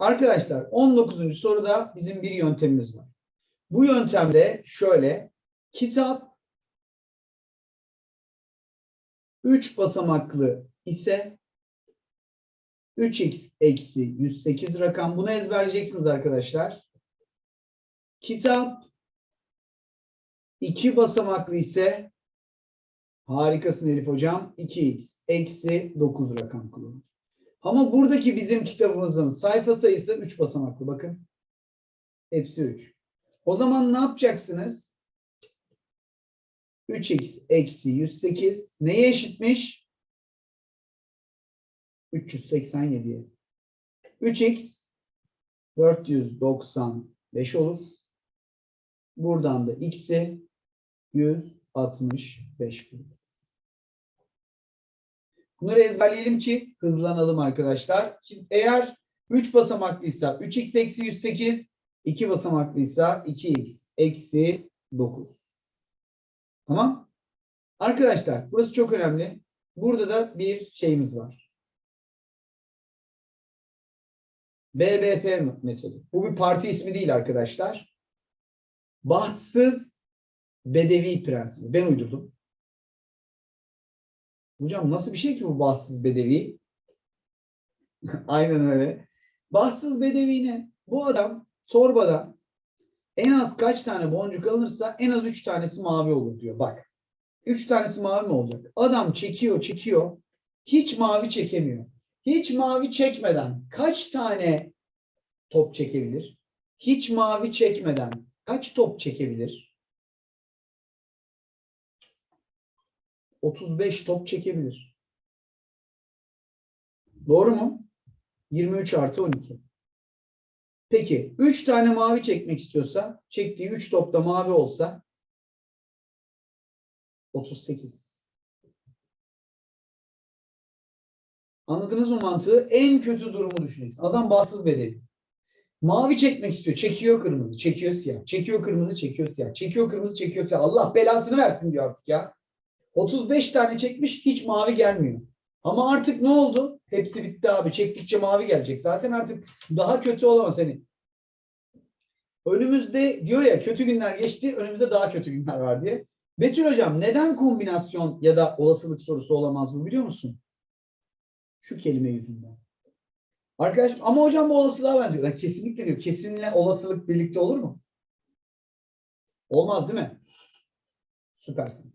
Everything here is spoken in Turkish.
Arkadaşlar 19. soruda bizim bir yöntemimiz var. Bu yöntemde şöyle kitap 3 basamaklı ise 3x eksi 108 rakam. Bunu ezberleyeceksiniz arkadaşlar. Kitap 2 basamaklı ise harikasın Elif hocam 2x eksi 9 rakam kullanın. Ama buradaki bizim kitabımızın sayfa sayısı 3 basamaklı bakın. Hepsi 3. O zaman ne yapacaksınız? 3x eksi 108 neye eşitmiş? 387'ye. 3x 495 olur. Buradan da x'i 165 bulur. Bunları ezberleyelim ki hızlanalım arkadaşlar. Eğer 3 basamaklıysa 3x eksi 108, 2 basamaklıysa 2x eksi 9. Tamam? Arkadaşlar burası çok önemli. Burada da bir şeyimiz var. BBP metodu. Bu bir parti ismi değil arkadaşlar. Bahtsız bedevi prensibi. Ben uydurdum. Hocam nasıl bir şey ki bu bahtsız bedevi? Aynen öyle. Bahtsız bedevi ne? Bu adam torbada en az kaç tane boncuk alınırsa en az üç tanesi mavi olur diyor. Bak. Üç tanesi mavi mi olacak? Adam çekiyor çekiyor. Hiç mavi çekemiyor. Hiç mavi çekmeden kaç tane top çekebilir? Hiç mavi çekmeden kaç top çekebilir? 35 top çekebilir. Doğru mu? 23 artı 12. Peki 3 tane mavi çekmek istiyorsa çektiği 3 topta mavi olsa 38. Anladınız mı mantığı? En kötü durumu düşüneceksin. Adam bahtsız bedeli. Mavi çekmek istiyor. Çekiyor kırmızı, çekiyor siyah. Çekiyor kırmızı, çekiyor siyah. Çekiyor kırmızı, çekiyor siyah. Allah belasını versin diyor artık ya. 35 tane çekmiş hiç mavi gelmiyor. Ama artık ne oldu? Hepsi bitti abi. Çektikçe mavi gelecek. Zaten artık daha kötü olamaz hani. Önümüzde diyor ya kötü günler geçti, önümüzde daha kötü günler var diye. Betül hocam neden kombinasyon ya da olasılık sorusu olamaz bu biliyor musun? Şu kelime yüzünden. Arkadaş ama hocam bu olasılığa benziyor. Ya kesinlikle diyor. Kesinle olasılık birlikte olur mu? Olmaz değil mi? Süpersin.